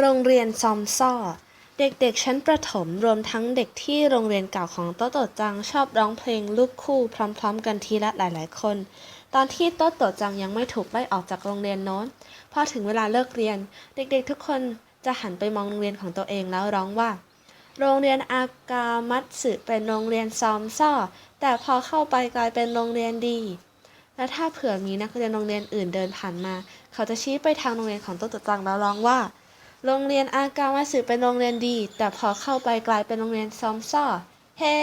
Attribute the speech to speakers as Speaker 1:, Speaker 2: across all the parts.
Speaker 1: โรงเรียนซอมซ่อ เด็กๆ ชั้นประถมรวมทั้งเด็กที่โรงเรียนเก่าของโต๊ะโตจังชอบร้องเพลงลูกคู่พร้อม ๆ กันทีละหลาย ๆ คน ตอนที่โต๊ะโตจังยังไม่ถูกไล่ออกจากโรงเรียนโน้นพอถึงเวลาเลิกเรียน เด็กๆ ทุกคนจะหันไปมองโรงเรียนของตัวเองแล้วร้องว่า โรงเรียนอากามัตสึเป็นโรงเรียนซอมซ่อ แต่พอเข้าไปกลายเป็นโรงเรียนดี และถ้าเผื่อมีนักเรียนโรงเรียนอื่นเดินผ่านมา เขาจะชี้ไปทางโรงเรียนของโต๊ะโตจังแล้วร้องว่า โรงเรียนอากามาสึเป็นโรงเรียนดี แต่พอเข้าไปกลายเป็นโรงเรียนซอมซ่อ เฮ้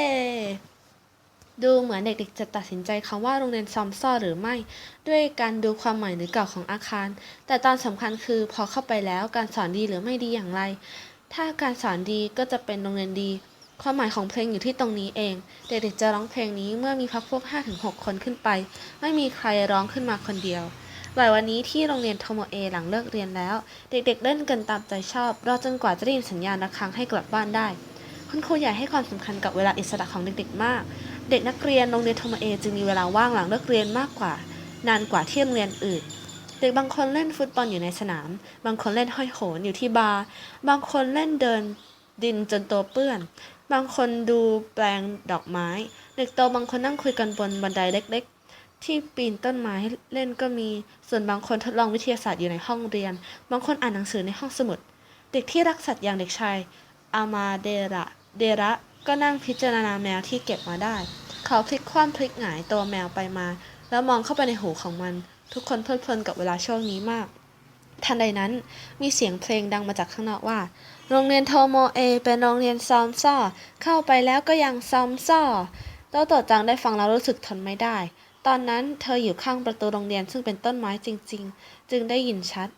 Speaker 1: ดูเหมือนเด็กๆจะตัดสินใจคำว่าโรงเรียนซอมซ่อหรือไม่ ด้วยการดูความใหม่หรือเก่าของอาคาร แต่ตอนสำคัญคือพอเข้าไปแล้วการสอนดีหรือไม่ดีอย่างไร ถ้าการสอนดีก็จะเป็นโรงเรียนดี ความหมายของเพลงอยู่ที่ตรงนี้เอง เด็กๆจะร้องเพลงนี้เมื่อมีพักพวก 5-6 คนขึ้นไป ไม่มีใครร้องขึ้นมาคนเดียว บ่ายวันนี้ที่โรงเรียนโทโมเอหลังเลิกเรียนแล้ว เด็กๆเล่นกันตามใจชอบ รอจนกว่าจะได้ยินสัญญาณระฆังให้กลับบ้านได้ คุณครูใหญ่ให้ความสำคัญกับเวลาอิสระของเด็กๆมาก เด็กนักเรียนโรงเรียนโทโมเอจึงมีเวลาว่างหลังเลิกเรียนมากกว่า นานกว่าที่โรงเรียนอื่นเด็กบางคนเล่นฟุตบอลอยู่ในสนาม บางคนเล่นห้อยโหนอยู่ที่บาร์ บางคนเล่นเดินดินจนตัวเปื้อน บางคนดูแปลงดอกไม้ เด็กโตบางคนนั่งคุยกันบนบันไดเล็กๆ ที่ปีนต้นไม้เล่นก็มี ส่วนบางคนทดลองวิทยาศาสตร์อยู่ในห้องเรียน บางคนอ่านหนังสือในห้องสมุด เด็กที่รักสัตว์อย่างเด็กชายอามาเดระเดระก็นั่งพิจารณาแมวที่เก็บมาได้ เขาพลิกคว่ำพลิกหงายตัวแมวไปมา แล้วมองเข้าไปในหูของมัน ทุกคนเพลิดเพลินกับเวลาช่วงนี้มาก ทันใดนั้นมีเสียงเพลงดังมาจากข้างนอกว่า โรงเรียนโทโมเอ เป็นโรงเรียนซอมซ่อ เข้าไปแล้วก็ยังซอมซ่อโตโตจังได้ฟังแล้วรู้สึกทนไม่ได้ ตอนนั้นเธออยู่ข้างประตูโรงเรียนซึ่งเป็นต้นไม้จริง ๆ จึงได้ยินชัด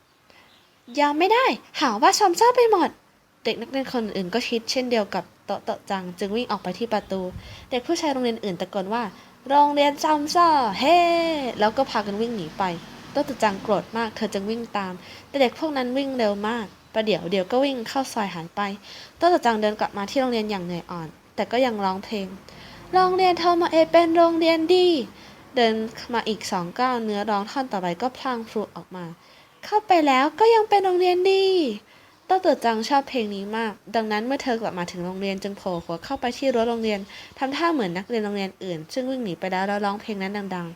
Speaker 1: ยอมไม่ได้ หาว่าซอมซ่อไปหมด เด็กนักเรียนคนอื่นก็คิดเช่นเดียวกับโตโตจัง จึงวิ่งออกไปที่ประตู เด็กผู้ชายโรงเรียนอื่นตะโกนว่า โรงเรียนซอมซ่อเฮ้ แล้วก็พากันวิ่งหนีไปโตโตจังโกรธมาก เธอจึงวิ่งตาม แต่เด็กพวกนั้นวิ่งเร็วมากประเดี๋ยวเดี๋ยวก็วิ่งเข้าซอยหายไปโตโตจังเดินกลับมาที่โรงเรียนอย่างเหนื่อยอ่อน แต่ก็ยังร้องเพลง โรงเรียนโทโมเอเป็นโรงเรียนดี เดินมาอีกสองก้าวเนื้อร้องท่อนต่อไปก็พลางพลุออกมา เข้าไปแล้วก็ยังเป็นโรงเรียนดีโตโตจังชอบเพลงนี้มาก ดังนั้นเมื่อเธอกลับมาถึงโรงเรียนจึงโผล่หัวเข้าไปที่รั้วโรงเรียนทำท่าเหมือนนักเรียนโรงเรียนอื่น ซึ่งวิ่งหนีไปแล้วแล้วร้องเพลงนั้นดัง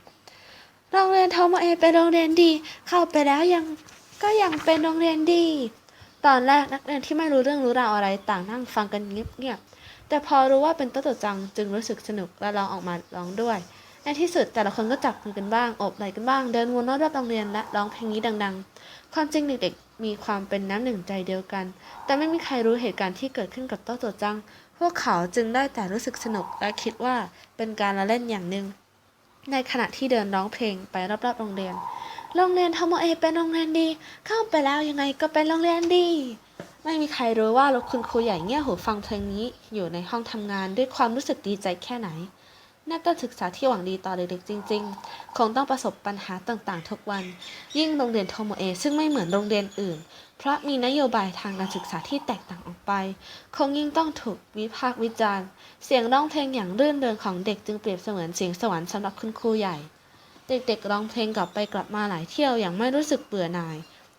Speaker 1: ๆ โรงเรียนโทโมเอเป็นโรงเรียนดี เข้าไปแล้วยังก็ยังเป็นโรงเรียนดี ตอนแรกนักเรียนที่ไม่รู้เรื่องรู้ราวอะไรต่างนั่งฟังกันเงียบๆแต่พอรู้ว่าเป็นโตโตจังจึงรู้สึกสนุกและร้องออกมาร้องด้วย ในที่สุดแต่ละคนก็จับมือกันบ้างอบไหล่กันบ้าง เดินวนรอบๆโรงเรียนและร้องเพลงนี้ดัง ๆ ความจริงเด็กๆ มีความเป็นน้ำหนึ่งใจเดียวกัน แต่ไม่มีใครรู้เหตุการณ์ที่เกิดขึ้นกับโตโตจัง พวกเขาจึงได้แต่รู้สึกสนุกและคิดว่าเป็นการละเล่นอย่างหนึ่ง ในขณะที่เดินร้องเพลงไปรอบๆโรงเรียน โรงเรียนทมเอเป็นโรงเรียนดี เข้าไปแล้วยังไงก็เป็นโรงเรียนดีไม่มีใครรู้ว่าคุณครูใหญ่เงี่ยหูฟังเพลงนี้อยู่ในห้องทำงานด้วยความรู้สึกดีใจแค่ไหน นักการศึกษาที่หวังดีต่อเด็กๆจริง ๆ คงต้องประสบปัญหาต่างๆ ทุกวัน ยิ่งโรงเรียนโทโมเอซึ่งไม่เหมือนโรงเรียนอื่น เพราะมีนโยบายทางการศึกษาที่แตกต่างออกไป คงยิ่งต้องถูกวิพากษ์วิจารณ์ เสียงร้องเพลงอย่างรื่นเริงของเด็กจึงเปรียบเสมือนเสียงสวรรค์สำหรับคุณครูใหญ่ เด็กๆร้องเพลงกลับไปกลับมาหลายเที่ยวอย่างไม่รู้สึกเบื่อหน่าย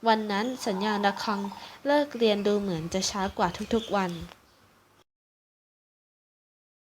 Speaker 1: วันนั้นสัญญาณระฆังเลิกเรียนดูเหมือนจะช้ากว่าทุกๆวัน